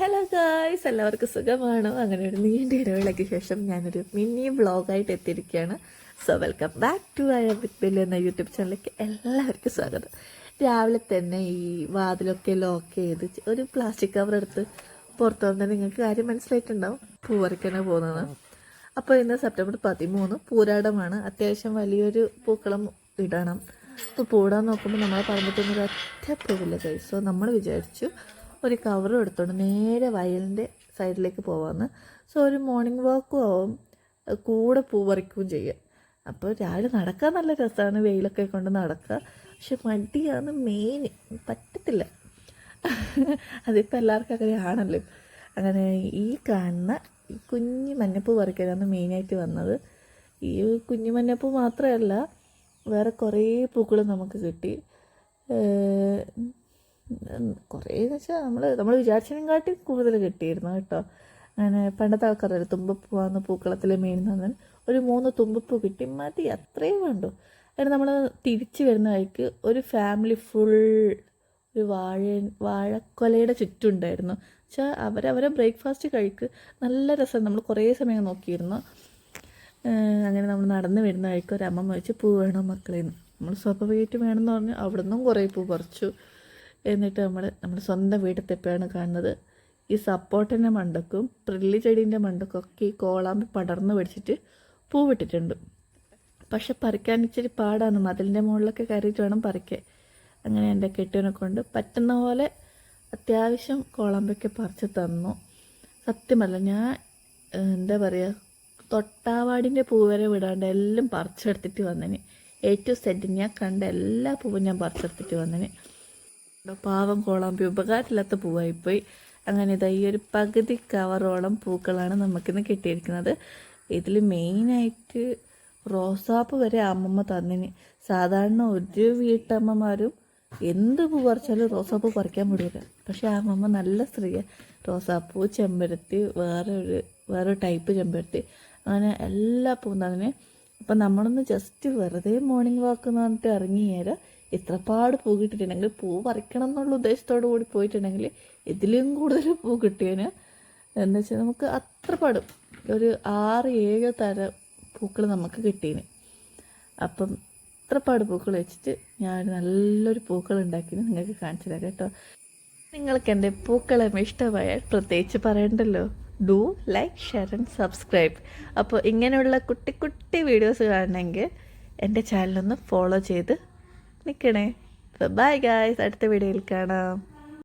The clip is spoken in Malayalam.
ഹലോ ഗായ്സ് എല്ലാവർക്കും സുഖമാണോ? അങ്ങനെ ഒരു നീണ്ട ഇടവേളയ്ക്ക് ശേഷം ഞാനൊരു മിനി വ്ളോഗായിട്ട് എത്തിയിരിക്കുകയാണ്. So welcome back to I with bill എന്ന യൂട്യൂബ് ചാനലിലേക്ക് എല്ലാവർക്കും സ്വാഗതം. രാവിലെ തന്നെ ഈ വാതിലൊക്കെ ലോക്ക് ചെയ്ത് ഒരു പ്ലാസ്റ്റിക് കവർ എടുത്ത് പുറത്തു വന്നാൽ നിങ്ങൾക്ക് കാര്യം മനസ്സിലായിട്ടുണ്ടാവും. പൂ പറിക്കാനാണ് പോകുന്നത്. അപ്പോൾ ഇന്ന് സെപ്റ്റംബർ പതിമൂന്ന് പൂരാടമാണ്. അത്യാവശ്യം വലിയൊരു പൂക്കളം ഇടണം. അപ്പോൾ പൂടാൻ നോക്കുമ്പോൾ നമ്മളെ ഒരു ഒറ്റ പൂവില്ല കഴിച്ചു നമ്മൾ വിചാരിച്ചു ഒരു കവറും എടുത്തോണ്ട് നേരെ വയലിന്റെ സൈഡിലേക്ക് പോവാമെന്ന് സോ ഒരു മോർണിംഗ് വാക്കും ആവും. കൂടെ പൂ പറിക്കുകയും ചെയ്യാം. അപ്പോൾ രാവിലെ നടക്കാൻ നല്ല രസമാണ് വെയിലൊക്കെ കൊണ്ട് നടക്കുക. പക്ഷെ മടിയാണ് മെയിൻ പറ്റത്തില്ല. അതിപ്പോൾ എല്ലാവർക്കും അങ്ങനെയാണല്ലോ. അങ്ങനെ ഈ കാണുന്ന ഈ കുഞ്ഞു മഞ്ഞപ്പൂ പറിക്കാനാണ് മെയിനായിട്ട് വന്നത്. ഈ കുഞ്ഞു മഞ്ഞപ്പൂ മാത്രമല്ല വേറെ കുറേ പൂക്കൾ നമുക്ക് കിട്ടി. കുറേ എന്ന് വെച്ചാൽ നമ്മൾ നമ്മൾ വിചാരിച്ചതിനെക്കാട്ടി കൂടുതൽ കിട്ടിയിരുന്നു കേട്ടോ. അങ്ങനെ പണ്ടത്തെ ആൾക്കാരല്ലേ തുമ്പപ്പൂവാന്ന് പൂക്കളത്തിൽ മെയിൻ തന്നെ ഒരു മൂന്ന് തുമ്പപ്പൂ കിട്ടി മതി അത്രയും വേണ്ടു. എന്നിട്ട് നമ്മൾ തിരിച്ചു വരുന്ന വഴിക്ക് ഒരു ഫാമിലി ഫുൾ ഒരു വാഴ വാഴക്കൊലയുടെ ചുറ്റുണ്ടായിരുന്നു. വെച്ചാൽ അവരവരെ ബ്രേക്ക്ഫാസ്റ്റ് കഴിക്ക് നല്ല രസം നമ്മൾ കുറേ സമയം നോക്കിയിരുന്നു. അങ്ങനെ നമ്മൾ നടന്ന് വരുന്ന വഴിക്ക് ഒരു അമ്മ വെച്ച് പൂ വേണം മക്കളേന്ന്. നമ്മൾ സ്വാഭാവികമായിട്ട് വേണമെന്ന് പറഞ്ഞു അവിടെ നിന്നും കുറേ പൂ പറിച്ചു. എന്നിട്ട് നമ്മൾ നമ്മുടെ സ്വന്തം വീട്ടിലെപ്പോഴാണ് കാണുന്നത്. ഈ സപ്പോർട്ടിന്റെ മണ്ടക്കും പ്രില്ലി ചെടീന്റെ മണ്ടക്കും ഒക്കെ ഈ കോളാമ്പി പടർന്ന് പിടിച്ചിട്ട് പൂവിട്ടിട്ടുണ്ട്. പക്ഷെ പറിക്കാൻ ഇച്ചിരി പാടാണ്. മതിലിന്റെ മുകളിലൊക്കെ കയറിയിട്ട് വേണം പറിക്കാൻ. അങ്ങനെ എന്റെ കെട്ടിയനെ കൊണ്ട് പറ്റുന്ന പോലെ അത്യാവശ്യം കോളാമ്പൊക്കെ പറിച്ച് തന്നു. സത്യമല്ല ഞാൻ എന്താ പറയുക തൊട്ടാവാടിന്റെ പൂ വരെ വിടാണ്ട് എല്ലാം പറിച്ചെടുത്തിട്ട് വന്നതിന് എ ടു ഞാൻ കണ്ട എല്ലാ പൂവും ഞാൻ പറിച്ചെടുത്തിട്ട് വന്നതിന് പാവം കോളാമ്പി. ഉപകാരമില്ലാത്ത പൂവായിപ്പോയി. അങ്ങനെ ഇതാ ഈ ഒരു പകുതി കവറോളം പൂക്കളാണ് നമുക്കിന്ന് കിട്ടിയിരിക്കുന്നത്. ഇതിൽ മെയിനായിട്ട് റോസാപ്പ് വരെ അമ്മമ്മ തന്നിന്. സാധാരണ ഒരു വീട്ടമ്മമാരും എന്ത് പൂ പറിച്ചാലും റോസാപ്പ് പറിക്കാൻ വിടില്ല പക്ഷെ ആ അമ്മമ്മ നല്ല സ്ത്രീയാണ് റോസാപ്പൂ ചെമ്പരത്തി വേറെ ഒരു വേറെ ടൈപ്പ് ചെമ്പരത്തി. അങ്ങനെ എല്ലാ പൂവും തന്നെ അപ്പം നമ്മളൊന്ന് ജസ്റ്റ് വെറുതെ മോർണിംഗ് വാക്ക് എന്ന് പറഞ്ഞിട്ട് ഇറങ്ങിയേരം ഇത്രപാട് പൂ കിട്ടിയിട്ടുണ്ടെങ്കിൽ പൂ പറിക്കണം എന്നുള്ള ഉദ്ദേശത്തോടു കൂടി പോയിട്ടുണ്ടെങ്കിൽ ഇതിലും കൂടുതൽ പൂ കിട്ടിയതിന് എന്ന് വെച്ചാൽ നമുക്ക് അത്ര ഒരു ആറ് ഏഴ് തരം പൂക്കൾ നമുക്ക് കിട്ടീന്. അപ്പം അത്രപ്പാട് പൂക്കൾ വെച്ചിട്ട് ഞാൻ നല്ലൊരു പൂക്കൾ ഉണ്ടാക്കി നിങ്ങൾക്ക് കാണിച്ചു തരാം കേട്ടോ. നിങ്ങൾക്ക് എന്റെ പൂക്കളെ ഇഷ്ടമായാൽ പ്രത്യേകിച്ച് പറയണ്ടല്ലോ. Do like share and subscribe. അപ്പോൾ ഇങ്ങനെയുള്ള കുട്ടി കുട്ടി വീഡിയോസ് കാണണമെങ്കിൽ എന്റെ ചാനലൊന്ന് ഫോളോ ചെയ്ത് നിൽക്കണേ ബൈ ഗായ്സ് അടുത്ത വീഡിയോയിൽ കാണാം.